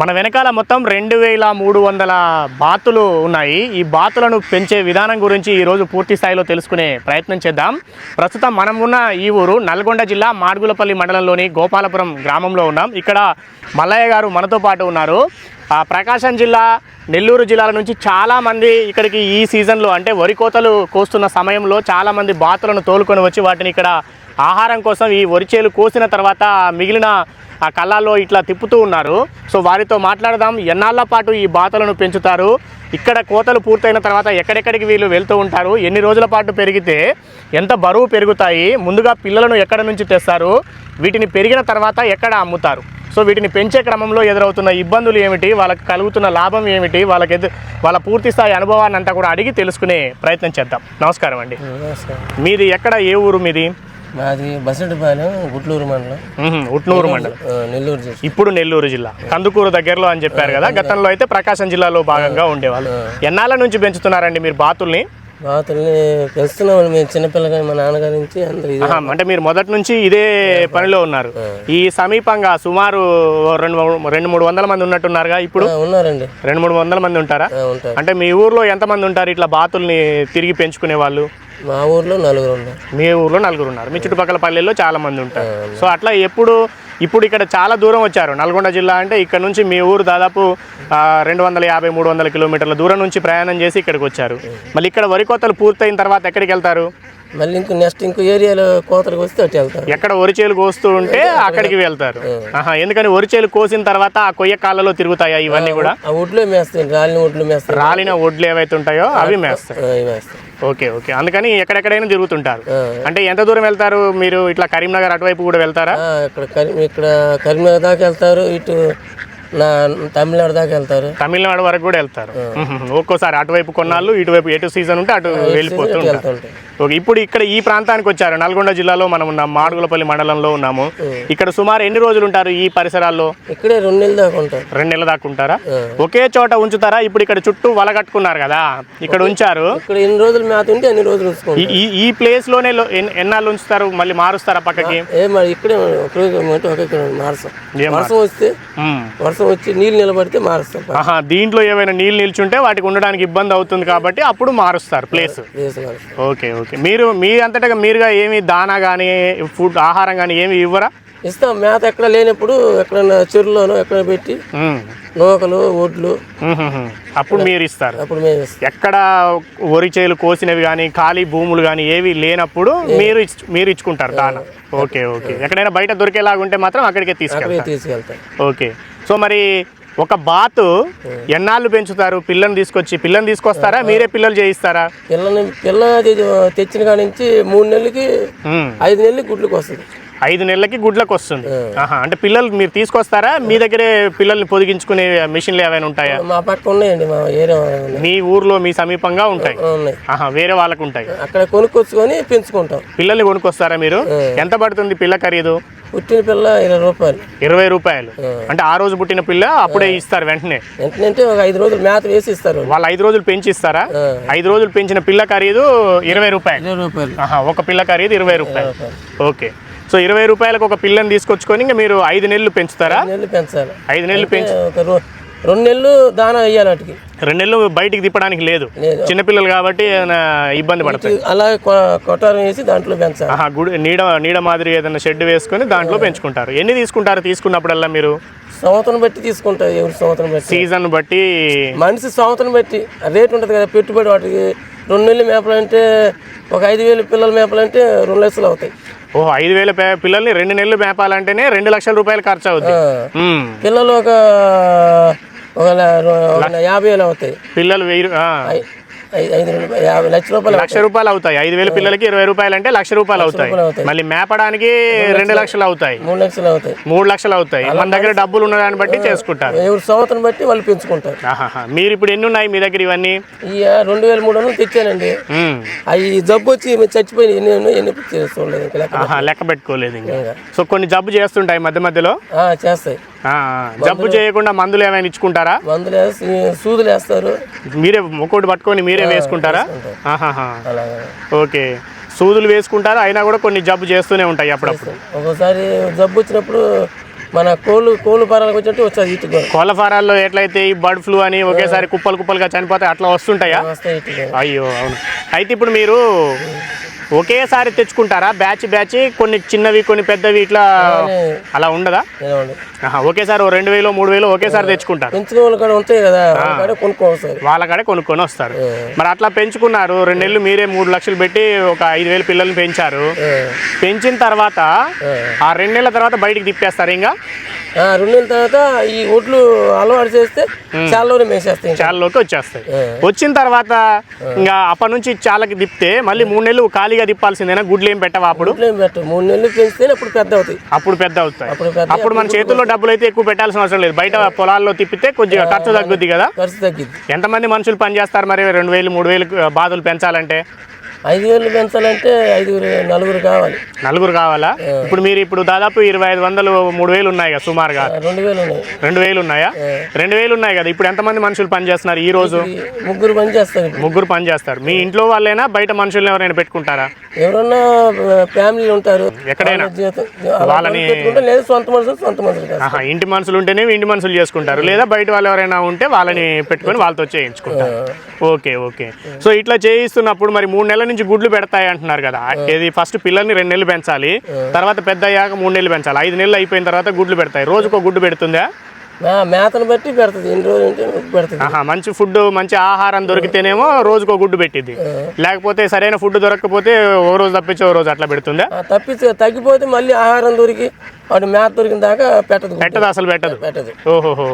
మన వెనకాల మొత్తం రెండు వేల మూడు వందల బాతులు ఉన్నాయి. ఈ బాతులను పెంచే విధానం గురించి ఈరోజు పూర్తి స్థాయిలో తెలుసుకునే ప్రయత్నం చేద్దాం. ప్రస్తుతం మనం ఉన్న ఈ ఊరు నల్గొండ జిల్లా మాడుగులపల్లి మండలంలోని గోపాలపురం గ్రామంలో ఉన్నాం. ఇక్కడ మల్లయ్య గారు మనతో పాటు ఉన్నారు. ప్రకాశం జిల్లా నెల్లూరు జిల్లాల నుంచి చాలామంది ఇక్కడికి ఈ సీజన్లో అంటే వరి కోతలు కోస్తున్న సమయంలో చాలామంది బాతులను తోలుకొని వచ్చి వాటిని ఇక్కడ ఆహారం కోసం ఈ వరిచేలు కోసిన తర్వాత మిగిలిన ఆ కళ్ళాల్లో ఇట్లా తిప్పుతూ ఉన్నారు. సో వారితో మాట్లాడదాం. ఎన్నాళ్ళ పాటు ఈ బాతులను పెంచుతారు? ఇక్కడ కోతలు పూర్తయిన తర్వాత ఎక్కడెక్కడికి వీళ్ళు వెళ్తూ ఉంటారు? ఎన్ని రోజుల పాటు పెరిగితే ఎంత బరువు పెరుగుతాయి? ముందుగా పిల్లలను ఎక్కడ నుంచి తెస్తారు? వీటిని పెరిగిన తర్వాత ఎక్కడ అమ్ముతారు? సో వీటిని పెంచే క్రమంలో ఎదురవుతున్న ఇబ్బందులు ఏమిటి? వాళ్ళకి కలుగుతున్న లాభం ఏమిటి? వాళ్ళకి ఎదు వాళ్ళ పూర్తి స్థాయి అనుభవాన్ని అంతా కూడా అడిగి తెలుసుకునే ప్రయత్నం చేద్దాం. నమస్కారం అండి. నమస్కారం. మీది ఎక్కడ? ఏ ఊరు మీది? మాది బసంటిపాలెం గుట్లూరు మండలం. ఉట్నూరు మండలం. నెల్లూరు జిల్లా. ఇప్పుడు నెల్లూరు జిల్లా. కందుకూరు దగ్గరలో అని చెప్పారు కదా గతంలో అయితే ప్రకాశం జిల్లాలో భాగంగా ఉండేవాళ్ళు. ఎన్నాళ్ళ నుంచి పెంచుతున్నారండి మీరు బాతుల్ని? బాతుల్ని పెంచుతున్నాం మేము చిన్నపిల్లగా మా నాన్నగారి నుంచి అందరు అంటే మీరు మొదటి నుంచి ఇదే పనిలో ఉన్నారు. ఈ సమీపంగా సుమారు రెండు రెండు మూడు వందల మంది ఉన్నట్టున్నారుగా ఇప్పుడు? ఉన్నారండి. రెండు మూడు వందల మంది ఉంటారు? అంటే మీ ఊర్లో ఎంతమంది ఉంటారు ఇట్లా బాతుల్ని తిరిగి పెంచుకునే వాళ్ళు మా ఊర్లో నలుగురు ఉన్నారు. మీ ఊర్లో నలుగురు ఉన్నారు. మీ చుట్టుపక్కల పల్లెల్లో చాలా మంది ఉంటారు. సో అట్లా ఎప్పుడు ఇప్పుడు ఇక్కడ చాలా దూరం వచ్చారు. నల్గొండ జిల్లా అంటే ఇక్కడ నుంచి మీ ఊరు దాదాపు రెండు వందల యాభై మూడు వందల కిలోమీటర్ల దూరం నుంచి ప్రయాణం చేసి ఇక్కడికి వచ్చారు. మళ్ళీ ఇక్కడ వరి కోతలు పూర్తయిన తర్వాత ఎక్కడికి వెళ్తారు? మళ్ళీ ఇంకో నెక్స్ట్ ఇంకో ఏరియాలో కోతలకు వస్తే అటు వెళ్తారు. ఎక్కడ వరిచేలు కోస్తూ ఉంటే అక్కడికి వెళ్తారు. ఆహా ఎందుకని వరిచేలు కోసిన తర్వాత ఆ కొయ్య కాళ్ళలో తిరుగుతాయా ఇవన్నీ కూడా? ఆ ఒడ్లో మేస్తాయి రాలిన ఒడ్లు మేస్తారు రాలిన ఒడ్లు ఏవైతే ఉంటాయో అవి మేస్తాయి. ఆ, ఇవి మేస్తాయి. Okay okay. అందుకని ఎక్కడెక్కడైనా తిరుగుతుంటారు. ఆ. అంటే ఎంత దూరం వెళ్తారు? మీరు ఇట్లా కరీంనగర్ అటువైపు కూడా వెళ్తారా? ఆ, ఇక్కడ కరీ ఇక్కడ కరీంనగర్ దాకా వెళ్తారు ఇటు నా తమిళనాడు దాకా వెళ్తారు. తమిళనాడు వరకు కూడా వెళ్తారు. ఒక్కోసారి అటువైపు కొన్నాళ్ళు ఇటువైపు ఎటు సీజన్ ఉంటే అటు వెళ్ళిపోతూ ఉంటారు. ఓకే ఇప్పుడు ఇక్కడ ఈ ప్రాంతానికి వచ్చారు. నల్గొండ జిల్లాలో మనం ఉన్నాం మాడుగులపల్లి మండలంలో ఉన్నాము. ఇక్కడ సుమారు ఎన్ని రోజులు ఉంటారు ఈ పరిసరాల్లో? ఇక్కడే రెండు నెలలు దాకా ఉంటారు. రెండు నెలల దాకా ఉంటారా. ఒకే చోట ఉంచుతారా? ఇప్పుడు ఇక్కడ చుట్టూ వల కట్టుకున్నారు కదా ఇక్కడ ఉంచారు. ఇక్కడ ఎన్ని రోజులు మేత ఉంటే అన్ని రోజులు ఈ- ఈ ప్లేస్లోనే ఎన్నాళ్ళు ఉంచుతారు? మళ్ళీ మారుస్తారా పక్కకి? ఏ మరి ఇక్కడే ఒక మారుస్తాం. వర్షం వస్తే మ్మ్. వర్షం వచ్చి నీళ్ళు నిలబడితే మారుస్తాం ఆహా దీంట్లో ఏమైనా నీళ్ళు నిల్చుంటే వాటికి ఉండడానికి ఇబ్బంది అవుతుంది కాబట్టి అప్పుడు మారుస్తారు ప్లేస్ మారుస్తాం ఓకే ఓకే. మీరు మీ అంతటా మీరుగా ఏమి దానా కానీ ఫుడ్ ఆహారం కానీ ఏమి ఇవ్వరా? ఇస్తాం. మేత ఎక్కడ లేనప్పుడు ఎక్కడైనా చెరువులోనో ఎక్కడ పెట్టి. నూకలు ఒడ్లు. అప్పుడు మీరు ఇస్తారు. అప్పుడు మేము ఎక్కడ వరి చేలు కోసినవి కానీ ఖాళీ భూములు కానీ ఏవి లేనప్పుడు మీరు మీరు ఇచ్చుకుంటారు దానా. Okay okay. ఎక్కడైనా బయట దొరికేలాగా ఉంటే మాత్రం అక్కడికే తీసుకెళ్తారు. ఓకే. సో మరి ఒక బాతు ఎన్నాళ్ళు పెంచుతారు? పిల్లని తీసుకొచ్చి పిల్లని తీసుకొస్తారా? మీరే పిల్లలు చేయిస్తారా? పిల్లని పిల్ల తెచ్చిన కాడి నుంచి మూడు నెలలకి. ఐదు నెలలకి గుడ్లకు వస్తుంది ఐదు నెలలకి గుడ్లకు వస్తుంది. ఆహా అంటే పిల్లలు మీరు తీసుకొస్తారా? మీ దగ్గరే పిల్లల్ని పొదిగించుకునే మిషన్లు ఏమైనా ఉంటాయా? మా పక్క ఉన్నాయండి మా ఏరియా ఉన్నాయి. మీ ఊర్లో మీ సమీపంగా ఉంటాయి. వేరే వాళ్ళకు ఉంటాయి. అక్కడ కొనుక్కొచ్చుకొని పెంచుకుంటాం. పిల్లల్ని కొనుక్కొస్తారా మీరు? ఎంత పడుతుంది పిల్ల ఖరీదు? పుట్టిన పిల్ల ఇరవై రూపాయలు. ఇరవై రూపాయలు. అంటే ఆ రోజు పుట్టిన పిల్ల అప్పుడే ఇస్తారు వెంటనే. వెంటనే ఒక ఐదు రోజులు మేత వేసి ఇస్తారు వాళ్ళు. ఐదు రోజులు పెంచి ఇస్తారా. ఐదు రోజులు పెంచిన పిల్ల ఖరీదు ఇరవై రూపాయలు. ఇరవై రూపాయలు. ఒక పిల్ల ఖరీదు ఇరవై రూపాయలు. ఓకే. సో ఇరవై రూపాయలకు ఒక పిల్లని తీసుకొచ్చుకొని ఇంకా మీరు ఐదు నెలలు పెంచుతారా? ఐదు నెలలు పెంచాలి. ఐదు నెలలు పెంచి రెండు నెలలు దానా వేయాలి వాటికి. రెండు నెలలు బయటికి తిప్పడానికి లేదు. చిన్నపిల్లలు కాబట్టి ఏదైనా ఇబ్బంది పడతాయి. అలా కొట్టారం వేసి దాంట్లో పెంచాలి. గుడి నీడ నీడ మాదిరి ఏదైనా షెడ్ వేసుకొని దాంట్లో పెంచుకుంటారు. ఎన్ని తీసుకుంటారు తీసుకున్నప్పుడల్లా మీరు? సంవత్సరం బట్టి తీసుకుంటారు ఎవరి సంవత్సరం బట్టి? సీజన్ బట్టి. మనిషి సంవత్సరం బట్టి. రేట్ ఉంటుంది కదా పెట్టుబడి వాటికి. రెండు నెలలు మేపలంటే ఒక ఐదు వేలు పిల్లల మేపలంటే రెండు లక్షలు అవుతాయి. ఓహో ఐదు వేల పిల్లల్ని రెండు నెలలు మేపాలంటేనే రెండు లక్షల రూపాయలు ఖర్చు. ఉమ్. పిల్లలు ఒక ఒక యాభై వేలు అవుతాయి పిల్లలు వెయ్యి లక్ష రూపాయలు లక్ష రూపాయలు అవుతాయి. ఐదు వేల పిల్లలకి ఇరవై రూపాయలు అంటే లక్ష రూపాయలు అవుతాయి. మళ్ళీ మేపడానికి రెండు లక్షలు అవుతాయి. మూడు లక్షలు అవుతాయి. మూడు లక్షలు అవుతాయి. మన దగ్గర డబ్బులు ఉన్న దాన్ని బట్టి చేసుకుంటారు. ఎవరి సంవత్సరం బట్టి వాళ్ళు పెంచుకుంటారు. మీరు ఇప్పుడు ఎన్ని ఉన్నాయి మీ దగ్గర ఇవన్నీ? రెండు వేల మూడు వందలు తెచ్చానండి. అవి జబ్బు వచ్చి ఈమె చచ్చిపోయి ఎన్ని చూడలేదు లెక్క పెట్టుకోలేదు. ఇంకా. సో కొన్ని జబ్బు చేస్తుంటాయి మధ్య మధ్యలో? చేస్తాయి. జబ్బు చేయకుండా మందులు ఏమైనా ఇచ్చుకుంటారా? మందులు సూదులు వేస్తారు. మీరే ఒక్కోటి పట్టుకొని మీరే వేసుకుంటారా? ఆహాహా. అలాగా. ఓకే. సూదులు వేసుకుంటారు? అయినా కూడా కొన్ని జబ్బు చేస్తూనే ఉంటాయి అప్పుడప్పుడు. ఒక్కోసారి జబ్బు వచ్చినప్పుడు మన కోళ్ళు కోళ్ళు పరాలకు వచ్చినట్టు కూడా కోళ్ళ ఫారాల్లో ఎట్లయితే ఈ బర్డ్ ఫ్లూ అని ఒకేసారి కుప్పలు కుప్పలుగా చనిపోతాయి అట్లా వస్తుంటాయా. అయ్యో అవును. అయితే ఇప్పుడు మీరు ఒకేసారి తెచ్చుకుంటారా? బ్యాచ్ బ్యాచ్ కొన్ని చిన్నవి కొన్ని పెద్దవి ఇట్లా అలా ఉండదా? ఒకేసారి రెండు వేలు మూడు వేలు ఒకేసారి తెచ్చుకుంటారు. వాళ్ళ కాడే కొనుక్కొని వస్తారు. మరి అట్లా పెంచుకున్నారు రెండు నెలలు మీరే మూడు లక్షలు పెట్టి ఒక ఐదు వేలు పిల్లల్ని పెంచారు. పెంచిన తర్వాత ఆ రెండు నెలల తర్వాత బయటికి తిప్పేస్తారు ఇంకా? రెండు నెలల తర్వాత ఈ ఒడ్లు అలవాటు చేస్తే చాలా రోజులు మేసేస్తాయి. చాలలోకి వచ్చేస్తాయి. వచ్చిన తర్వాత ఇంకా అప్పటి నుంచి చాలకి తిప్పితే మళ్ళీ మూడు నెలలు ఖాళీగా తిప్పాల్సిందేనా? గుడ్లు ఏం పెట్టవా అప్పుడు? మూడు నెలలు పెంచితే అప్పుడు పెద్ద అవుతాయి. అప్పుడు పెద్ద అవుతాయి. అప్పుడు మన చేతుల్లో డబ్బులు అయితే ఎక్కువ పెట్టాల్సిన అవసరం లేదు. బయట పొలాల్లో తిప్పితే కొద్దిగా ఖర్చు తగ్గుద్ది కదా. ఖర్చు తగ్గిద్ది. ఎంతమంది మనుషులు పనిచేస్తారు మరి? రెండు వేలు మూడు వేలు బాధలు పెంచాలంటే? ఐదు వేలు పెంచాలంటే ఐదుగురు నలుగురు కావాలి. నలుగురు కావాలా? ఇప్పుడు మీరు ఇప్పుడు దాదాపు ఇరవై ఐదు వందలు మూడు వేలు ఉన్నాయి కదా సుమారుగా. రెండు వేలు ఉన్నాయి. రెండు వేలు ఉన్నాయా? రెండు వేలు ఉన్నాయి కదా. ఇప్పుడు ఎంతమంది మనుషులు పని చేస్తున్నారు ఈ రోజు? ముగ్గురు పని చేస్తారు ఇప్పుడు. ముగ్గురు పని చేస్తారు మీ ఇంట్లో వాళ్ళైనా బయట మనుషుల్ని ఎవరైనా పెట్టుకుంటారా? ఎవరన్నా ఫ్యామిలీలు ఉంటారు. ఎక్కడైనా? వాళ్ళని- లేదు సొంత మనుషులు సొంత మనుషులు ఇంటి మనుషులు ఉంటేనే ఇంటి మనుషులు చేసుకుంటారు. లేదా బయట వాళ్ళు ఎవరైనా ఉంటే వాళ్ళని పెట్టుకొని వాళ్ళతో చేయించుకుంటారు. Okay okay. సో ఇట్లా చేయిస్తున్నప్పుడు మరి మూడు నెలల నుంచి గుడ్లు పెడతాయి అంటున్నారు కదా. ఇది ఫస్ట్ పిల్లల్ని రెండు నెలలు పెంచాలి తర్వాత పెద్ద అయ్యాక మూడు నెలలు పెంచాలి. ఐదు నెలలు అయిపోయిన తర్వాత గుడ్లు పెడతాయి. రోజుకో గుడ్డు పెడుతుందా? మేతను బట్టి పెడుతుంది ఎన్ని రోజులు ఉంటే పెడుతుంది. మంచి ఫుడ్ మంచి ఆహారం దొరికితేనేమో రోజుకో గుడ్డు పెట్టింది లేకపోతే సరైన ఫుడ్ దొరకకపోతే ఓ రోజు తప్పించి ఓ రోజు అట్లా పెడుతుందా? తప్పించి తగ్గిపోతే మళ్ళీ ఆహారం దొరికి వాడు మేత దొరికిన దాకా పెట్టదు. పెట్టదు అసలు పెట్టదు. పెట్టదు. ఓహోహో.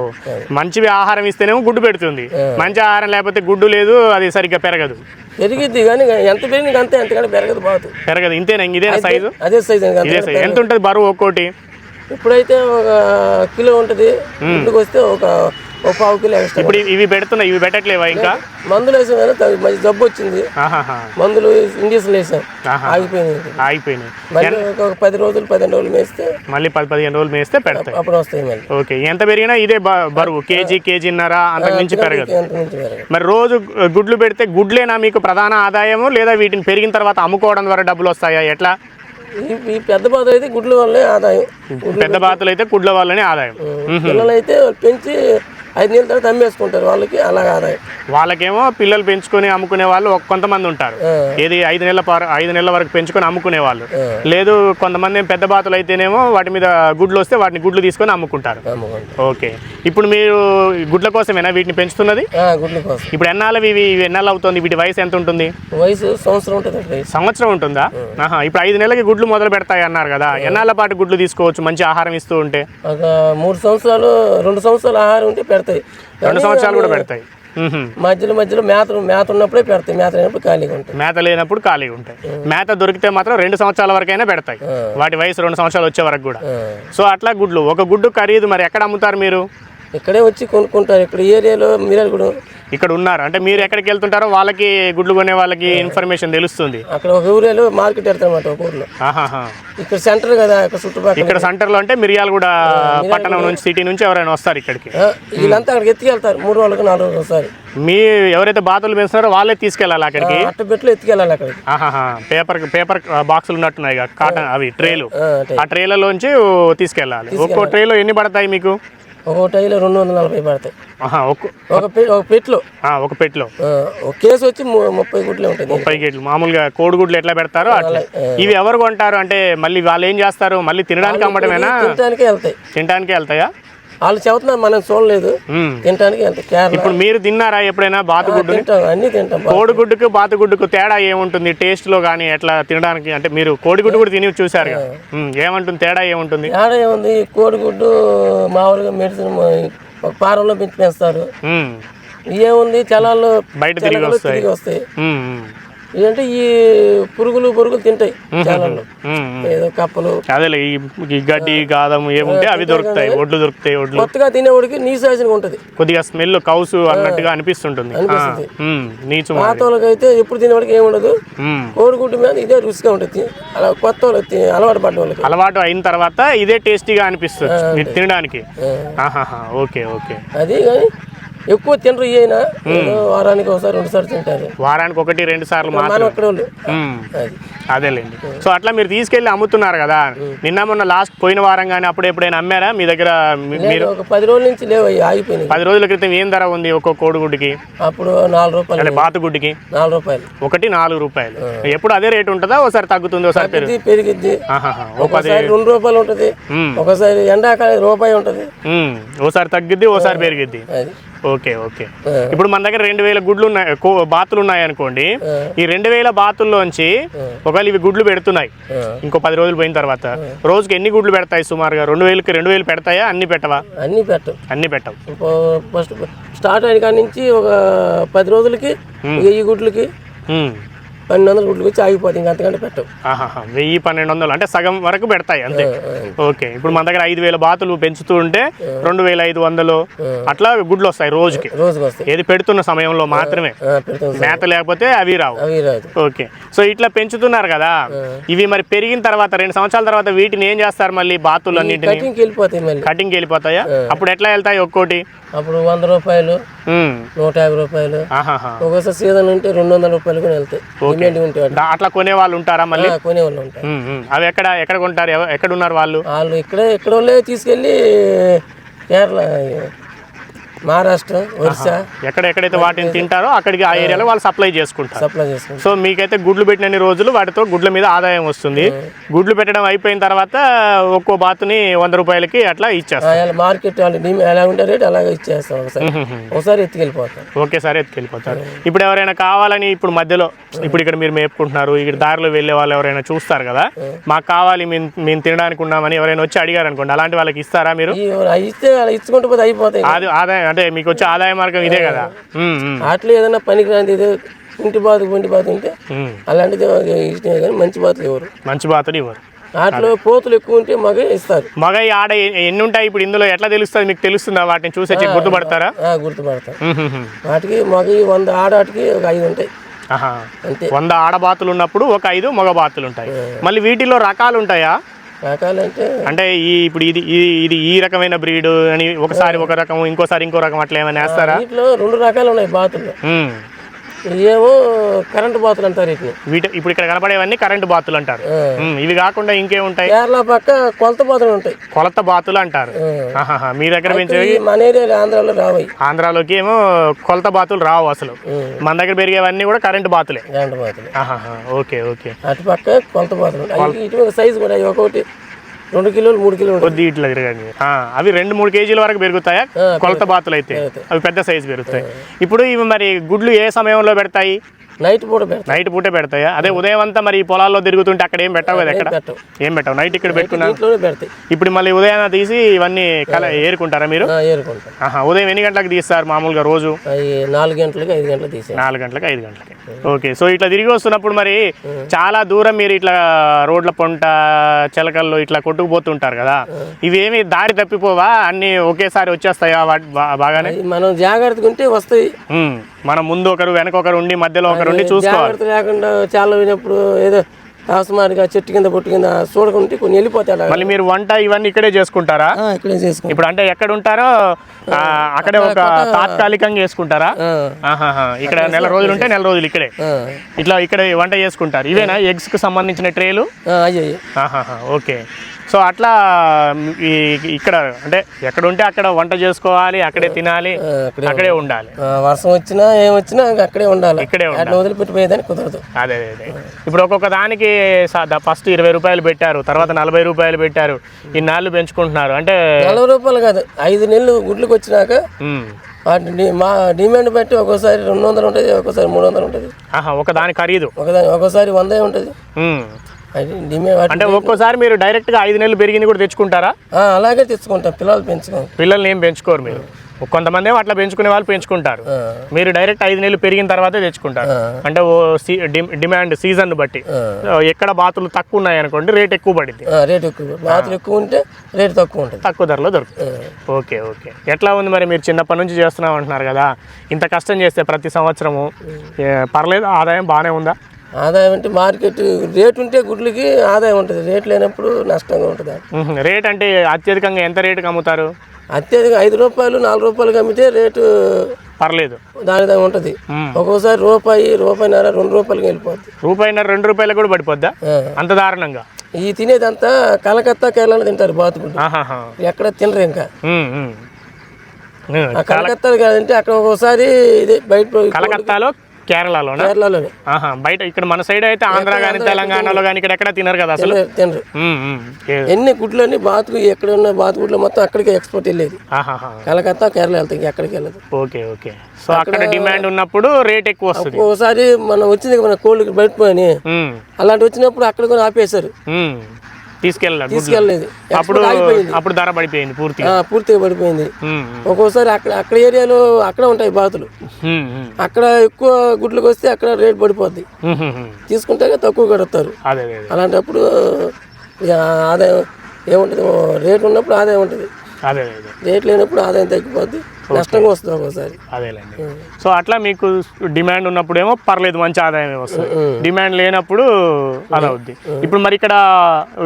మంచివి ఆహారం ఇస్తేనేమో గుడ్డు పెడుతుంది. మంచి ఆహారం లేకపోతే గుడ్డు లేదు అది సరిగ్గా పెరగదు. పెరిగిద్ది కానీ ఎంత పెరిగింది అంతే ఎంతకంటే పెరగదు బాగుతుంది పెరగదు ఇంతేనా? ఇదేనా సైజు? అదే సైజ్ ఇదే సైజు. ఎంత ఉంటుంది బరువు ఒక్కోటి? ఇప్పుడైతే ఒక కిలో ఉంటుంది. ఇంటికి వస్తే ఒక ఒక పావు కిలో ఎక్స్ట్రా ఇప్పుడు ఇవి పెడుతున్నాయి ఇవి పెట్టట్లేవా ఇంకా? మందులు వేసాం కదా మంచి జబ్బు వచ్చింది. మందులు ఇంజక్షన్ వేసాం. ఆగిపోయినాయి మళ్ళీ ఒక పది రోజులు పదిహేను రోజులు మేస్తే మళ్ళీ పది పదిహేను రోజులు మేస్తే పెడతాయి. అప్పుడు వస్తాయి మళ్ళీ. ఓకే ఎంత పెరిగినా ఇదే బరువు. కేజీ కేజీన్నర అంతకు మించి పెరగదు. మరి రోజు గుడ్లు పెడితే గుడ్లేనా మీకు ప్రధాన ఆదాయము లేదా వీటిని పెరిగిన తర్వాత అమ్ముకోవడం ద్వారా డబ్బులు వస్తాయా? ఎట్లా? ఈ- పెద్ద బాధ అయితే గుడ్ల వల్లే ఆదాయం. పెద్ద బాతులు అయితే గుడ్ల వల్లనే ఆదాయం. పిల్లలు అయితే పెంచి ఐదు నెలల తర్వాత అమ్మేసుకుంటారు వాళ్ళకి అలాగే ఆదాయం. వాళ్ళకేమో పిల్లలు పెంచుకొని అమ్ముకునే వాళ్ళు కొంతమంది ఉంటారు. ఏది ఐదు నెలల ఐదు నెలల వరకు పెంచుకొని అమ్ముకునే వాళ్ళు. లేదు కొంతమంది పెద్ద బాతులు అయితేనేమో వాటి మీద గుడ్లు వస్తే వాటిని గుడ్లు తీసుకొని అమ్ముకుంటారు. ఓకే. ఇప్పుడు మీరు గుడ్ల కోసమేనా వీటిని పెంచుతున్నది? గుడ్ల కోసం. ఇప్పుడు ఎన్నాళ్ళవి ఇవి ఎన్నాళ్ళు అవుతుంది? వీటి వయసు ఎంత ఉంటుంది? వయసు సంవత్సరం ఉంటుంది సంవత్సరం ఉంటుందా? ఆహా ఇప్పుడు ఐదు నెలలకి గుడ్లు మొదలు పెడతాయి అన్నారు కదా. ఎన్నాళ్ళ పాటు గుడ్లు తీసుకోవచ్చు? మంచి ఆహారం ఇస్తూ ఉంటే? మూడు సంవత్సరాలు రెండు సంవత్సరాలు ఆహారం ఉంటే పెడతాయి. రెండు సంవత్సరాలు కూడా పెడతాయి. మధ్యలో మధ్యలో మేత మేత ఉన్నప్పుడే పెడతాయి. మేత లేనప్పుడు ఖాళీగా ఉంటాయి. మేత లేనప్పుడు ఖాళీగా ఉంటాయి. మేత దొరికితే మాత్రం రెండు సంవత్సరాల వరకైనా పెడతాయి. వాటి వయసు రెండు సంవత్సరాలు వచ్చే వరకు కూడా. సో అట్లా గుడ్లు. ఒక గుడ్డు ఖరీదు. మరి ఎక్కడ అమ్ముతారు మీరు? ఇక్కడే వచ్చి కొనుక్కుంటారు. ఇక్కడ ఈ ఏరియాలో మీరే కూడా ఇక్కడ ఉన్నారు. అంటే మీరు ఎక్కడికి వెళ్తుంటారో వాళ్ళకి గుడ్లు కొనే వాళ్ళకి ఇన్ఫర్మేషన్ తెలుస్తుంది. అక్కడ ఒక ఊరిలో మార్కెట్ పెడతారన్నమాట ఒక ఊర్లో. ఆహాహా. ఇక్కడ సెంటర్ కదా ఇక్కడ చుట్టుపక్కల ఇక్కడ సెంటర్లో అంటే మిరియాలు కూడా పట్టణం నుంచి సిటీ నుంచి ఎవరైనా వస్తారు ఇక్కడికి? ఆ, వీళ్ళంతా అక్కడికి ఎత్తుకెళ్తారు మూడు రోజులకు నాలుగు ఒకసారి. మీ ఎవరైతే బాతులు పెంచుతారో వాళ్ళే తీసుకెళ్ళాలి అక్కడికి? ఎత్తుకెళ్ళాలి అక్కడికి. పేపర్ పేపర్ బాక్సులు ఉన్నట్టున్నాయి కాటన్ అవి ట్రేలు. ఆ ట్రేలలోంచి తీసుకెళ్ళాలి. ఒక్కో ట్రేలో ఎన్ని పడతాయి మీకు? ఒక టైలో రెండు వందల నలభై పడతాయి. ఒక పెట్లో. ఆ, ఒక పెట్లో. ఒక కేసు వచ్చి ముప్పై గుడ్లే ఉంటుంది ముప్పై గేట్లు మామూలుగా కోడిగుడ్లు ఎట్లా పెడతారో అట్లా. ఇవి ఎవరు కొంటారు? అంటే మళ్ళీ వాళ్ళు ఏం చేస్తారు? మళ్ళీ తినడానికి అమ్మడమేనా తినటానికే వెళ్తాయి. తినడానికి వెళ్తాయా? వాళ్ళు చెబుతున్నారు మనం చూడలేదు. మ్మ్. తినటానికి వెళ్తాయి కేరళ ఇప్పుడు మీరు తిన్నారా ఎప్పుడైనా బాతుగుడ్డు తింటాం అన్నీ తింటాం. కోడిగుడ్డుకు బాతుగుడ్డుకు తేడా ఏముంటుంది? టేస్ట్లో కానీ ఎట్లా తినడానికి? అంటే మీరు కోడిగుడ్డు కూడా తిని చూసారు ఏమంటుంది? తేడా ఏముంటుంది? ఆడ ఏముంది? కోడిగుడ్డు మామూలుగా మెడిసిన్ పారంలో పెంచి పెంచుతారు. ఏముంది? చలాల్లో బయట తిరిగి వస్తాయి. ఏంటంటే ఈ పురుగులు పురుగులు తింటాయి చలాల్లో. ఏదో కప్పలు. అదేలే ఈ గడ్డి గాదం ఏముంటే అవి దొరుకుతాయి ఒడ్లు దొరుకుతాయి ఒడ్లు. కొత్తగా తినేవాడికి నీసాసిన ఉంటుంది. కొద్దిగా స్మెల్ కౌసు అన్నట్టుగా అనిపిస్తుంటుంది. నీచు మాదిరి. పాత వాళ్ళకి అయితే ఎప్పుడు తినేవాడికి ఏముండదు. కోడిగుడ్డు మీద ఇదే రుచిగా ఉంటుంది. అలా కొత్త వాళ్ళకి అలవాటు పడ్డ వాళ్ళకి. అలవాటు అయిన తర్వాత ఇదే టేస్టీగా అనిపిస్తుంది మీరు తినడానికి. Okay okay. అది కానీ ఎక్కువ తినరు అయినా. వారానికి ఒకసారి రెండు సార్లు తింటారు. వారానికి ఒకటి రెండు సార్లు మాత్రం అదేలేండి. సో అట్లా మీరు తీసుకెళ్ళి అమ్ముతున్నారు కదా. నిన్న మొన్న లాస్ట్ పోయిన వారం కానీ అప్పుడు ఎప్పుడైనా అమ్మారా? మీ దగ్గర మీరు ఒక పది రోజుల నుంచి లేవు అవి ఆగిపోయినాయి. పది రోజుల క్రితం ఏం ధర ఉంది ఒక్కొక్క కోడిగుడ్డుకి అప్పుడు నాలుగు రూపాయలు అంటే బాతుగుడ్డుకి నాలుగు రూపాయలు. ఒకటి నాలుగు రూపాయలు. ఎప్పుడు అదే రేట్ ఉంటుందా? ఒకసారి తగ్గుతుంది ఒకసారి పెరుగు ఇది పెరిగిద్ది. ఒకసారి రెండు రూపాయలు ఉంటది. ఒకసారి ఎండాకాలం రూపాయి ఉంటది. ఓసారి తగ్గిద్ది ఓసారి పెరిగిద్ది. Okay okay. ఇప్పుడు మన దగ్గర రెండు వేల గుడ్లు ఉన్నాయి బాతులు ఉన్నాయి అనుకోండి. ఈ రెండు వేల బాతుల్లోంచి ఒకవేళ ఇవి గుడ్లు పెడుతున్నాయి. ఇంకో పది రోజులు పోయిన తర్వాత రోజుకి ఎన్ని గుడ్లు పెడతాయి సుమారుగా? రెండు వేలకి రెండు వేలు పెడతాయా? అన్ని పెట్టవా? అన్నీ పెట్టం. అన్ని పెట్టవు ఫస్ట్ స్టార్ట్ అయిన కాడి నుంచి ఒక పది రోజులకి వెయ్యి గుడ్లకి. పన్నెండు వందల గుడ్లకి వచ్చి ఆగిపోతుంది ఇంకా అంతకంటే పెట్టం. ఆహాహా. వెయ్యి పన్నెండు వందలు అంటే సగం వరకు పెడతాయి అంతే. ఓకే ఇప్పుడు మన దగ్గర ఐదు వేల బాతులు పెంచుతూ ఉంటే రెండు వేల ఐదు వందలు అట్లా గుడ్లు వస్తాయి రోజుకి. రోజుకి వస్తాయి. ఏది పెడుతున్న సమయంలో మాత్రమే. మేత లేకపోతే అవి రావు. ఓకే సో ఇట్లా పెంచుతున్నారు కదా ఇవి మరి పెరిగిన తర్వాత రెండు సంవత్సరాల తర్వాత వీటిని ఏం చేస్తారు మళ్ళీ బాతులు అన్నింటిని కటింగ్కి వెళ్ళిపోతాయి మళ్ళీ. కటింగ్ వెళ్ళిపోతాయా? అప్పుడు ఎట్లా వెళ్తాయి ఒక్కోటి? అప్పుడు వంద రూపాయలు. నూట యాభై రూపాయలు. ఒక్కోసారి సీజన్ ఉంటే రెండు వందల రూపాయలు కూడా వెళ్తాయి. దా- అట్లా కొనే వాళ్ళు ఉంటారా మళ్ళీ? ఆ, కొనేవాళ్ళు ఉంటారు. అవి ఎక్కడ ఎక్కడ కొంటారు? ఎక్కడ ఉన్నారు వాళ్ళు? వాళ్ళు ఇక్కడే ఇక్కడ వాళ్ళే తీసుకెళ్ళి కేరళ మహారాష్ట్ర ఒరిస్సా. ఎక్కడ ఎక్కడైతే వాటిని తింటారో అక్కడికి ఆ ఏరియాలో వాళ్ళు సప్లై చేసుకుంటారు. సప్లై చేసుకుంటారు. సో మీకైతే గుడ్లు పెట్టినన్ని రోజులు వాటితో గుడ్ల మీద ఆదాయం వస్తుంది. గుడ్లు పెట్టడం అయిపోయిన తర్వాత ఒక్కో బాతుని వంద రూపాయలకి అట్లా ఇచ్చేస్తారు. మార్కెట్ వాళ్ళు ఎలా ఉంటే రేట్ అలాగే ఇచ్చేస్తాం ఒకసారి. ఒకసారి ఎత్తుకెళ్ళిపోతాం. ఒకేసారి ఎత్తుకెళ్ళిపోతారు. ఇప్పుడు ఎవరైనా కావాలని ఇప్పుడు మధ్యలో ఇప్పుడు ఇక్కడ మీరు మేపుకుంటున్నారు ఇక్కడ దారిలో వెళ్ళే వాళ్ళు ఎవరైనా చూస్తారు కదా? మాకు కావాలి మేము మేము తినడానికి ఉన్నామని ఎవరైనా వచ్చి అడిగారు అనుకోండి అలాంటి వాళ్ళకి ఇస్తారా మీరు? ఇస్తే ఇచ్చుకుంటూ పోతే అయిపోతాయి అది ఆదాయం అంటే మీకు వచ్చే ఆదాయ మార్గం ఇదే కదా. వాటిలో ఏదైనా పనికి ఏదో ఇంటి బాతు ఒంటి బాతు ఉంటే. అలాంటిది ఇష్టమే కానీ మంచి బాతులు ఎవరు మంచి బాతులు ఇవ్వరు. వాటిలో పోతులు ఎక్కువ ఉంటే మగ ఇస్తారు. మగ ఆడ ఎన్ని ఉంటాయి ఇప్పుడు ఇందులో? ఎట్లా తెలుస్తుంది? మీకు తెలుస్తుందా? వాటిని చూసే గుర్తుపడతారా? గుర్తుపడతారు. వాటికి మగ వంద ఆడాటికి ఒక ఐదు ఉంటాయి. వంద ఆడబాతులు ఉన్నప్పుడు ఒక ఐదు మగ బాతులు ఉంటాయి. మళ్ళీ వీటిలో రకాలు ఉంటాయా? రకాలంటే అంటే ఈ ఇప్పుడు ఇది ఇది ఈ రకమైన బ్రీడ్ అని ఒకసారి ఒక రకం ఇంకోసారి ఇంకో రకం అట్లా ఏమైనా వేస్తారా రెండు రకాలు ఉన్నాయి బాతులు. ఇవేమో కరెంటు బాతులు అంటారు వీటిని. వీటి ఇప్పుడు ఇక్కడ కనపడేవన్నీ కరెంటు బాతులు అంటారు. ఇవి కాకుండా ఇంకేముంటాయి కేరళ పక్క కొలత బాతులు ఉంటాయి. కొలత బాతులు అంటారు. మీ దగ్గర మన ఏరియాలో ఆంధ్రాలో రావాయి ఆంధ్రాలోకి ఏమో కొలత బాతులు రావు అసలు. మన దగ్గర పెరిగేవన్నీ కూడా కరెంటు బాతులే. కరెంటు బాతులు. Okay okay. అటు పక్క కొలత బాతులు ఇటు సైజు కూడా ఒక్కొక్కటి రెండు కిలోలు మూడు కిలోలు కొద్ది ఇట్లా తిరగండి. అవి రెండు మూడు కేజీల వరకు పెరుగుతాయా? కొలత బాతులు అయితే అవి పెద్ద సైజు పెరుగుతాయి. ఇప్పుడు ఇవి మరి గుడ్లు ఏ సమయంలో పెడతాయి? నైట్ పూట నైట్ పూటే పెడతాయా? అదే ఉదయం అంతా మరి ఈ పొలాల్లో తిరుగుతుంటే అక్కడ ఏం పెట్టవు కదా ఎక్కడ? ఏం పెట్టవు? నైట్ ఇక్కడ పెట్టుకున్నా ఇప్పుడు మళ్ళీ ఉదయాన తీసి ఇవన్నీ కల ఏరుకుంటారా మీరు? ఉదయం ఎన్ని గంటలకు తీస్తారు మామూలుగా రోజు? నాలుగు గంటలకి ఐదు గంటలకు తీసేయాలి నాలుగు గంటలకు ఐదు గంటలకి. ఓకే సో ఇట్లా తిరిగి వస్తున్నప్పుడు మరి చాలా దూరం మీరు ఇట్లా రోడ్ల పొంట చిలకల్లో ఇట్లా కొట్టుకుపోతుంటారు కదా. ఇవేమి దారి తప్పిపోవా? అన్ని ఒకేసారి వచ్చేస్తాయా బాగానే? మనం జాగ్రత్తగా ఉంటే వస్తాయి. మనం ముందు ఒకరు వెనక ఒకరు ఉండి మధ్యలో ఒకరు ఉండి చూసుకోవాలి. జాగ్రత్త లేకుండా చాలా పోయినప్పుడు ఏదో ఆసమారిగా చెట్టు కింద పొట్టు కింద చూడకుంటే కొన్ని వెళ్ళిపోతాయి అలా. మళ్ళీ మీరు వంట ఇవన్నీ ఇక్కడే చేసుకుంటారా? ఇక్కడే చేసుకుంటాం. ఇప్పుడు అంటే ఎక్కడ ఉంటారో అక్కడే ఒక తాత్కాలికంగా చేసుకుంటారా. ఇక్కడ నెల రోజులు ఉంటే నెల రోజులు ఇక్కడే. ఇట్లా ఇక్కడ వంట చేసుకుంటారు. ఇవేనా? ఎగ్స్కి సంబంధించిన ట్రేలు? ఓకే. సో అట్లా ఈ ఇక్కడ అంటే ఎక్కడ ఉంటే అక్కడ వంట చేసుకోవాలి అక్కడే తినాలి అక్కడే ఉండాలి. వర్షం వచ్చినా ఏం వచ్చినా ఇంకా అక్కడే ఉండాలి. ఇక్కడే వదిలిపెట్టిపోయేదని కుదరదు. అదే అదే ఇప్పుడు ఒక్కొక్క దానికి ఫస్ట్ ఇరవై రూపాయలు పెట్టారు తర్వాత నలభై రూపాయలు పెట్టారు ఇన్నాళ్ళు పెంచుకుంటున్నారు. అంటే నలభై రూపాయలు కాదు ఐదు నెలలు గుడ్లకు వచ్చినాక మ్, డిమాండ్ బట్టి ఒక్కోసారి రెండు వందలు ఉంటుంది ఒక్కోసారి మూడు వందలు ఉంటుంది. ఒక దాని ఖరీదు. ఒకదాని ఒక్కోసారి వందే ఉంటుంది. అంటే ఒక్కోసారి మీరు డైరెక్ట్గా ఐదు నెలలు పెరిగింది కూడా తెచ్చుకుంటారా? అలాగే తెచ్చుకుంటాం. పిల్లలు పెంచుకోం. పిల్లల్ని ఏం పెంచుకోరు మీరు. కొంతమంది అట్లా పెంచుకునే వాళ్ళు పెంచుకుంటారు. మీరు డైరెక్ట్ ఐదు నెలలు పెరిగిన తర్వాతే తెచ్చుకుంటారు. అంటే ఓ డిమాండ్ సీజన్ బట్టి. ఎక్కడ బాతులు తక్కువ ఉన్నాయి అనుకోండి రేట్ ఎక్కువ పడింది. రేట్ ఎక్కువ బాతులు ఎక్కువ ఉంటే రేట్ తక్కువ ఉంటుంది. తక్కువ ధరలో దొరుకుతుంది. Okay okay. ఎట్లా ఉంది మరి మీరు చిన్నప్పటి నుంచి చేస్తున్నాం అంటున్నారు కదా. ఇంత కష్టం చేస్తే ప్రతి సంవత్సరము పర్లేదు ఆదాయం బాగానే ఉందా? ఆదాయం అంటే మార్కెట్ రేటు ఉంటే గుడ్లకి ఆదాయం ఉంటుంది. రేట్ లేనప్పుడు నష్టంగా ఉంటుంది. రేట్ అంటే అత్యధికంగా ఎంత రేటుకి అమ్ముతారు? అత్యధిక ఐదు రూపాయలు నాలుగు రూపాయలకి అమ్మితే రేటు పర్లేదు. దాని దాని ఉంటుంది. ఒక్కోసారి రూపాయి రూపాయిన్నర రెండు రూపాయలకి వెళ్ళిపోద్ది. రూపాయిన్నర రెండు రూపాయలకు కూడా పడిపోద్దా. అంత దారుణంగా. ఈ తినేదంతా కలకత్తా కేరళలో తింటారు ఆహాహా. ఎక్కడ తినరు ఇంకా. కలకత్తాలు కాదంటే అక్కడ ఒక్కోసారి ఇదే బయట కలకత్తాలో కేరళలోనా? కేరళలోనే. బయట ఇక్కడ మన సైడ్ అయితే ఆంధ్ర కానీ తెలంగాణలో కానీ ఇక్కడ ఎక్కడ తినరు కదా అసలు? తినరు- ఎన్ని గుడ్లు అన్ని బాతుకు ఎక్కడ ఉన్న బాతుగుడ్లు మొత్తం అక్కడికి ఎక్స్పోర్ట్ వెళ్ళేది. కలకత్తా కేరళ వెళ్తాయి ఎక్కడికి వెళ్ళదు. Okay okay. సో అక్కడ డిమాండ్ ఉన్నప్పుడు రేట్ ఎక్కువ వస్తుంది. ఒకసారి మనం వచ్చింది మన కోళ్ళకి బయట పోయి అలాంటి వచ్చినప్పుడు అక్కడ కూడా ఆపేశారు. మ్మ్. తీసుకెళ్ళాలి గుడ్లు. తీసుకెళ్ళలేదు. అప్పుడు అప్పుడు ధర పడిపోయింది పూర్తిగా. పూర్తిగా పడిపోయింది. ఒక్కోసారి అక్కడ అక్కడ ఏరియాలో అక్కడ ఉంటాయి బాతులు. అక్కడ ఎక్కువ గుడ్లకు వస్తే అక్కడ రేట్ పడిపోద్ది. తీసుకుంటే తక్కువ కడతారు. అలాంటప్పుడు ఆదాయం ఏముంటుంది? రేట్ ఉన్నప్పుడు ఆదాయం ఉంటుంది. రేట్ లేనప్పుడు ఆదాయం తగ్గిపోద్ది. నష్టంగా వస్తుంది ఒక్కోసారి అదేలేండి. సో అట్లా మీకు డిమాండ్ ఉన్నప్పుడేమో పర్లేదు మంచి ఆదాయమే వస్తుంది. డిమాండ్ లేనప్పుడు అలా అవుద్ది ఇప్పుడు మరి ఇక్కడ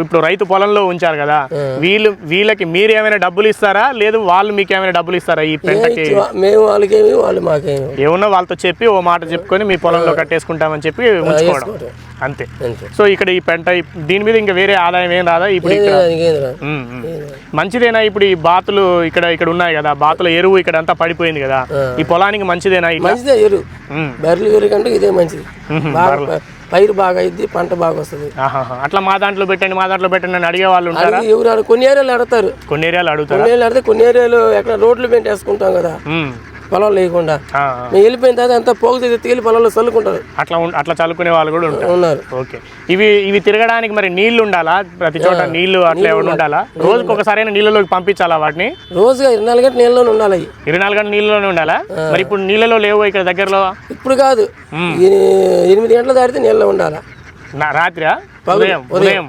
ఇప్పుడు రైతు పొలంలో ఉంచారు కదా వీళ్ళు వీళ్ళకి మీరు ఏమైనా డబ్బులు ఇస్తారా? లేదు వాళ్ళు మీకు ఏమైనా డబ్బులు ఇస్తారా ఈ పెంటకి? మేము వాళ్ళకేమి వాళ్ళు మాకేమి. ఏమన్నా వాళ్ళతో చెప్పి ఓ మాట చెప్పుకొని మీ పొలంలో కట్టేసుకుంటామని చెప్పి ఉంచుకోవడం. అంతే. సో ఇక్కడ ఈ పెంట దీని మీద ఇంకా వేరే ఆదాయం ఏం రాదా? ఇప్పుడు. మంచిదేనా ఇప్పుడు ఈ బాతులు ఇక్కడ ఇక్కడ ఉన్నాయి కదా బాతుల ఎరువు ఇక్కడ అంతా పడిపోయింది కదా. ఈ పొలానికి మంచిదేనా మంచిదే ఎరు. బర్రెలు ఎరువు కంటే ఇదే మంచిది. పైరు బాగా అయింది పంట బాగా వస్తుంది. అట్లా మా దాంట్లో పెట్టండి మా దాంట్లో పెట్టండి అని అడిగే వాళ్ళు ఎవరు కొన్ని ఏరియాలు అడతారు కొన్ని ఏరియాలు అడుగుతారా? కొన్ని ఏరియాలు అడితే కొన్ని ఏరియాలు ఎక్కడ రోడ్లు పెంట వేసుకుంటాం కదా. పొలం లేకుండా. వెళ్ళిపోయిన తర్వాత అంతా పోగు తీసి ఎత్తుకెళ్ళి పొలంలో చల్లుకుంటారు. అట్లా అట్లా చల్లుకునే వాళ్ళు కూడా ఉంటారు. ఉన్నారు. ఓకే. ఇవి ఇవి తిరగడానికి మరి నీళ్ళు ఉండాలా? ప్రతి చోట నీళ్ళు అట్లా ఏమైనా ఉండాలా? రోజుకి ఒకసారైనా నీళ్ళలోకి పంపించాలా వాటిని? రోజుగా ఇరవై నాలుగు గంటల నీళ్ళలోనే ఉండాలి ఇరవై నాలుగు గంటలు నీళ్ళలోనే ఉండాలా? మరి ఇప్పుడు నీళ్ళలో లేవు ఇక్కడ దగ్గరలో? ఇప్పుడు కాదు. ఎని- ఎనిమిది గంటల దాటితే నీళ్ళలో ఉండాలి? నా రాత్రా ఉదయం.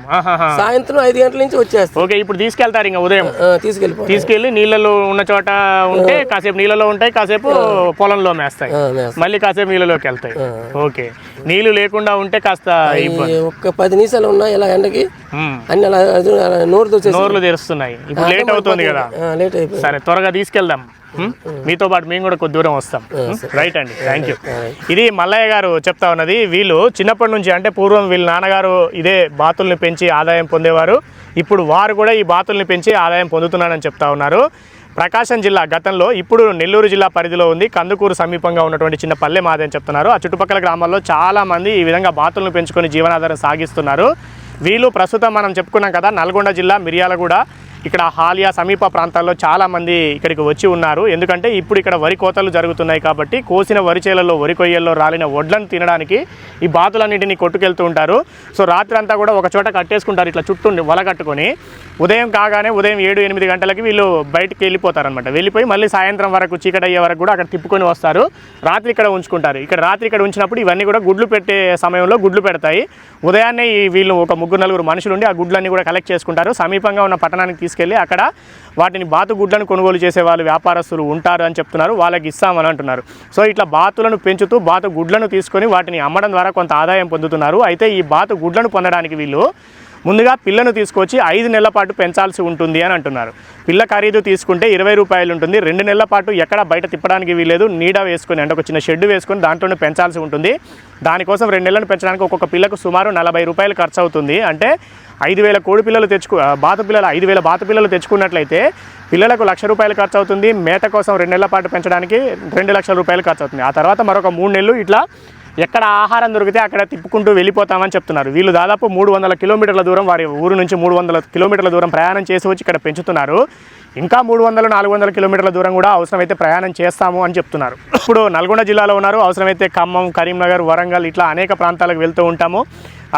సాయంత్రం ఐదు గంటల నుంచి వచ్చేస్తాం. ఓకే ఇప్పుడు తీసుకెళ్తారు ఇంకా ఉదయం. తీసుకెళ్ళిపోతాం. తీసుకెళ్ళి నీళ్ళలో ఉన్న చోట ఉంటే కాసేపు నీళ్ళలో ఉంటాయి కాసేపు పొలంలో మేస్తాయి. మళ్ళీ కాసేపు నీళ్ళలోకి వెళ్తాయి. ఓకే. నీళ్ళు లేకుండా ఉంటే కాస్త ఒక్క పది నిమిషాలు ఉన్నా ఇలా ఎండకి. అన్ని అలా నోరు నోర్లు తెరుస్తున్నాయి. ఇప్పుడు లేట్ అవుతుంది కదా. లేట్ అయిపోయింది. సరే త్వరగా తీసుకెళ్దాం? మీతో పాటు మేము కూడా కొద్ది దూరం వస్తాం? రైట్ అండి. థ్యాంక్ యూ ఇది మల్లయ్య గారు చెప్తా ఉన్నది. వీళ్ళు చిన్నప్పటి నుంచి అంటే పూర్వం వీళ్ళ నాన్నగారు ఇదే బాతుల్ని పెంచి ఆదాయం పొందేవారు. ఇప్పుడు వారు కూడా ఈ బాతుల్ని పెంచి ఆదాయం పొందుతున్నారని చెప్తా ఉన్నారు. ప్రకాశం జిల్లా గతంలో ఇప్పుడు నెల్లూరు జిల్లా పరిధిలో ఉంది. కందుకూరు సమీపంగా ఉన్నటువంటి చిన్న పల్లె మాది అని చెప్తున్నారు. ఆ చుట్టుపక్కల గ్రామాల్లో చాలామంది ఈ విధంగా బాతులను పెంచుకొని జీవనాధారం సాగిస్తున్నారు. వీళ్ళు ప్రస్తుతం మనం చెప్పుకున్నాం కదా నల్గొండ జిల్లా మిర్యాలగూడ ఇక్కడ హాలియా సమీప ప్రాంతాల్లో చాలామంది ఇక్కడికి వచ్చి ఉన్నారు. ఎందుకంటే ఇప్పుడు ఇక్కడ వరి కోతలు జరుగుతున్నాయి కాబట్టి కోసిన వరి చేలలో వరి కొయ్యల్లో రాలిన వడ్లను తినడానికి ఈ బాతులన్నింటినీ కొట్టుకెళ్తూ ఉంటారు. సో రాత్రి అంతా కూడా ఒక చోట కట్టేసుకుంటారు ఇట్లా చుట్టూ వల కట్టుకొని. ఉదయం కాగానే ఉదయం ఏడు ఎనిమిది గంటలకి వీళ్ళు బయటికి వెళ్ళిపోతారనమాట వెళ్ళిపోయి మళ్ళీ సాయంత్రం వరకు చీకటి అయ్యే వరకు కూడా అక్కడ తిప్పుకొని వస్తారు. రాత్రి ఇక్కడ ఉంచుకుంటారు. ఇక్కడ రాత్రి ఇక్కడ ఉంచినప్పుడు ఇవన్నీ కూడా గుడ్లు పెట్టే సమయంలో గుడ్లు పెడతాయి. ఉదయాన్నే ఈ వీళ్ళు ఒక ముగ్గురు నలుగురు మనుషులు ఉండి ఆ గుడ్లన్నీ కూడా కలెక్ట్ చేసుకుంటారు. సమీపంగా ఉన్న పట్టణానికి తీసుకెళ్ళి అక్కడ వాటిని బాతు గుడ్లను కొనుగోలు చేసే వాళ్ళు వ్యాపారస్తులు ఉంటారు అని చెప్తున్నారు. వాళ్ళకి ఇస్తామని అంటున్నారు. సో ఇట్లా బాతులను పెంచుతూ బాతు గుడ్లను తీసుకొని వాటిని అమ్మడం ద్వారా కొంత ఆదాయం పొందుతున్నారు. అయితే ఈ బాతు గుడ్లను పొందడానికి వీళ్ళు ముందుగా పిల్లను తీసుకొచ్చి ఐదు నెలల పాటు పెంచాల్సి ఉంటుంది అని అంటున్నారు. పిల్ల ఖరీదు తీసుకుంటే ఇరవై రూపాయలు ఉంటుంది. రెండు నెలల పాటు ఎక్కడ బయట తిప్పడానికి వీలేదు నీడ వేసుకొని అంటే ఒక చిన్న షెడ్ వేసుకొని దాంట్లోనే పెంచాల్సి ఉంటుంది. దానికోసం రెండు నెలలను పెంచడానికి ఒక్కొక్క పిల్లకు సుమారు నలభై రూపాయలు ఖర్చు అవుతుంది అంటే ఐదు వేల కోడి పిల్లలు తెచ్చుకు ఆ, బాత పిల్లలు ఐదు వేల బాత పిల్లలు తెచ్చుకున్నట్లయితే పిల్లలకు లక్ష రూపాయలు ఖర్చు అవుతుంది మేత కోసం రెండు నెలల పాటు పెంచడానికి రెండు లక్షల రూపాయలు ఖర్చు అవుతుంది ఆ తర్వాత మరొక మూడు నెలలు ఇట్లా ఎక్కడ ఆహారం దొరికితే అక్కడ తిప్పుకుంటూ వెళ్ళిపోతామని చెప్తున్నారు. వీళ్ళు దాదాపు మూడు వందల కిలోమీటర్ల దూరం వారి ఊరు నుంచి మూడు వందల కిలోమీటర్ల దూరం ప్రయాణం చేసి వచ్చి ఇక్కడ పెంచుతున్నారు. ఇంకా మూడు వందలు నాలుగు వందల కిలోమీటర్ల దూరం కూడా అవసరమైతే ప్రయాణం చేస్తాము అని చెప్తున్నారు. ఇప్పుడు నల్గొండ జిల్లాలో ఉన్నారు. అవసరమైతే ఖమ్మం కరీంనగర్ వరంగల్ ఇట్లా అనేక ప్రాంతాలకు వెళ్తూ ఉంటాము.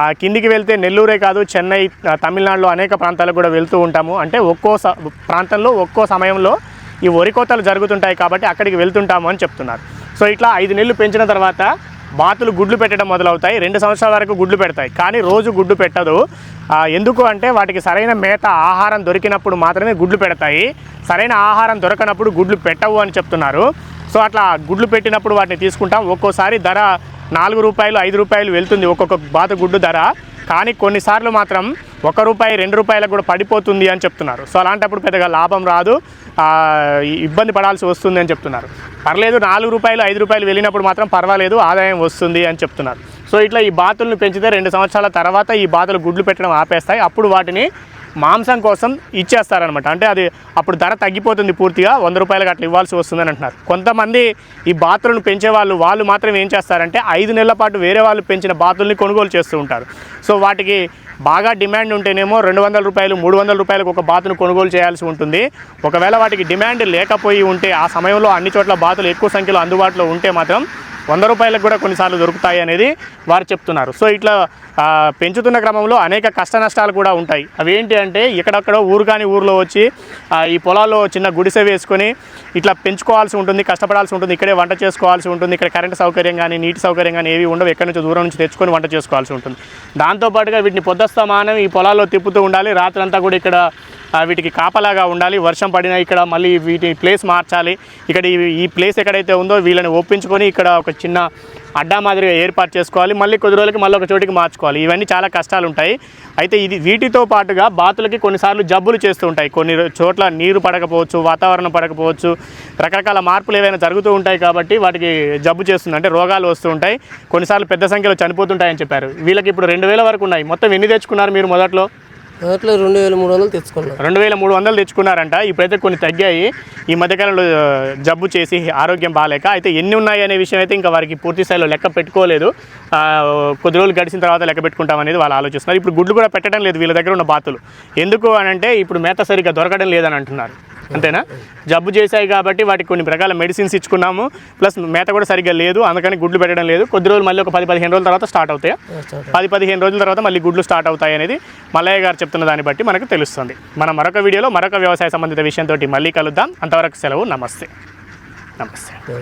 కిందికి వెళ్తే నెల్లూరే కాదు చెన్నై తమిళనాడులో అనేక ప్రాంతాలకు కూడా వెళ్తూ ఉంటాము. అంటే ఒక్కో స- ప్రాంతంలో ఒక్కో సమయంలో ఈ వరి కోతలు జరుగుతుంటాయి కాబట్టి అక్కడికి వెళ్తుంటాము అని చెప్తున్నారు. సో ఇట్లా ఐదు నెలలు పెంచిన తర్వాత బాతులు గుడ్లు పెట్టడం మొదలవుతాయి. రెండు సంవత్సరాల వరకు గుడ్లు పెడతాయి. కానీ రోజు గుడ్లు పెట్టదు. ఎందుకు అంటే వాటికి సరైన మేత ఆహారం దొరికినప్పుడు మాత్రమే గుడ్లు పెడతాయి. సరైన ఆహారం దొరకనప్పుడు గుడ్లు పెట్టవు అని చెప్తున్నారు. సో అట్లా గుడ్లు పెట్టినప్పుడు వాటిని తీసుకుంటాం. ఒక్కోసారి ధర నాలుగు రూపాయలు ఐదు రూపాయలు వెళ్తుంది ఒక్కొక్క బాతు గుడ్డు ధర. కానీ కొన్నిసార్లు మాత్రం ఒక రూపాయి రెండు రూపాయలకు కూడా పడిపోతుంది అని చెప్తున్నారు. సో అలాంటప్పుడు పెద్దగా లాభం రాదు. ఇబ్బంది పడాల్సి వస్తుంది అని చెప్తున్నారు. పర్లేదు నాలుగు రూపాయలు ఐదు రూపాయలు వెళ్ళినప్పుడు మాత్రం పర్వాలేదు ఆదాయం వస్తుంది అని చెప్తున్నారు. సో ఇట్లా ఈ బాతులను పెంచితే రెండు సంవత్సరాల తర్వాత ఈ బాతులు గుడ్లు పెట్టడం ఆపేస్తాయి. అప్పుడు వాటిని మాంసం కోసం ఇచ్చేస్తారనమాట అంటే అది అప్పుడు ధర తగ్గిపోతుంది పూర్తిగా వంద రూపాయలకు అట్లా ఇవ్వాల్సి వస్తుందని అంటున్నారు. కొంతమంది ఈ బాతులను పెంచే వాళ్ళు వాళ్ళు మాత్రం ఏం చేస్తారంటే ఐదు నెలల పాటు వేరే వాళ్ళు పెంచిన బాతుల్ని కొనుగోలు చేస్తూ ఉంటారు. సో వాటికి బాగా డిమాండ్ ఉంటేనేమో రెండు వందల రూపాయలు మూడు వందల రూపాయలకు ఒక బాతును కొనుగోలు చేయాల్సి ఉంటుంది. ఒకవేళ వాటికి డిమాండ్ లేకపోయి ఉంటే ఆ సమయంలో అన్ని చోట్ల బాతులు ఎక్కువ సంఖ్యలో అందుబాటులో ఉంటే మాత్రం వంద రూపాయలకు కూడా కొన్నిసార్లు దొరుకుతాయి అనేది వారు చెప్తున్నారు. సో ఇట్లా పెంచుతున్న క్రమంలో అనేక కష్ట నష్టాలు కూడా ఉంటాయి. అవి ఏంటి అంటే ఎక్కడక్కడ ఊరు కాని ఊర్లో వచ్చి ఈ పొలాల్లో చిన్న గుడిసె వేసుకొని ఇట్లా పెంచుకోవాల్సి ఉంటుంది కష్టపడాల్సి ఉంటుంది ఇక్కడే వంట చేసుకోవాల్సి ఉంటుంది ఇక్కడ కరెంట్ సౌకర్యం కానీ నీటి సౌకర్యం కానీ ఏవి ఉండవు ఎక్కడి నుంచి దూరం నుంచి తెచ్చుకొని వంట చేసుకోవాల్సి ఉంటుంది. దాంతోపాటుగా వీటిని పొద్దుస్తమానం ఈ పొలాల్లో తిప్పుతూ ఉండాలి. రాత్రంతా కూడా ఇక్కడ వీటికి కాపలాగా ఉండాలి. వర్షం పడినా ఇక్కడ మళ్ళీ వీటి ప్లేస్ మార్చాలి. ఇక్కడ ఈ- ప్లేస్ ఎక్కడైతే ఉందో వీళ్ళని ఒప్పించుకొని ఇక్కడ ఒక చిన్న అడ్డా మాదిరిగా ఏర్పాటు చేసుకోవాలి. మళ్ళీ కొద్ది రోజులకి మళ్ళీ ఒక చోటికి మార్చుకోవాలి. ఇవన్నీ చాలా కష్టాలు ఉంటాయి. అయితే ఇది వీటితో పాటుగా బాతులకి కొన్నిసార్లు జబ్బులు చేస్తూ ఉంటాయి. కొన్ని చోట్ల నీరు పడకపోవచ్చు వాతావరణం పడకపోవచ్చు రకరకాల మార్పులు ఏవైనా జరుగుతూ ఉంటాయి కాబట్టి వాటికి జబ్బు చేస్తుంది. అంటే రోగాలు వస్తూ ఉంటాయి. కొన్నిసార్లు పెద్ద సంఖ్యలో చనిపోతుంటాయని చెప్పారు. వీళ్ళకి ఇప్పుడు రెండు వేల వరకు ఉన్నాయి. మొత్తం ఎన్ని తెచ్చుకున్నారు మీరు మొదట్లో? దాంట్లో రెండు వేల మూడు వందలు తెచ్చుకున్నాం. రెండు వేల మూడు వందలు తెచ్చుకున్నారంట. ఇప్పుడైతే కొన్ని తగ్గాయి. ఈ మధ్యకాలంలో జబ్బు చేసి ఆరోగ్యం బాగాలేక అయితే ఎన్ని ఉన్నాయి అనే విషయం అయితే ఇంకా వారికి పూర్తి స్థాయిలో లెక్క పెట్టుకోలేదు. కొద్ది రోజులు గడిచిన తర్వాత లెక్క పెట్టుకుంటాం అనేది వాళ్ళు ఆలోచిస్తున్నారు. ఇప్పుడు గుడ్లు కూడా పెట్టడం లేదు వీళ్ళ దగ్గర ఉన్న బాతులు. ఎందుకు అని అంటే ఇప్పుడు మేత సరిగ్గా దొరకడం లేదని అంటున్నారు. అంతేనా? జబ్బు చేశాయి కాబట్టి వాటికి కొన్ని రకాల మెడిసిన్స్ ఇచ్చుకున్నాము. ప్లస్ మేత కూడా సరిగ్గా లేదు. అందుకని గుడ్లు పెట్టడం లేదు. కొద్ది రోజులు మళ్ళీ ఒక పది పదిహేను రోజుల తర్వాత స్టార్ట్ అవుతాయి. పది పదిహేను రోజుల తర్వాత మళ్ళీ గుడ్లు స్టార్ట్ అవుతాయి అనేది మల్లయ్య గారు చెప్తున్న దాన్ని బట్టి మనకు తెలుస్తుంది. మనం మరొక వీడియోలో మరొక వ్యవసాయ సంబంధిత విషయంతో మళ్ళీ కలుద్దాం. అంతవరకు సెలవు. నమస్తే. నమస్తే.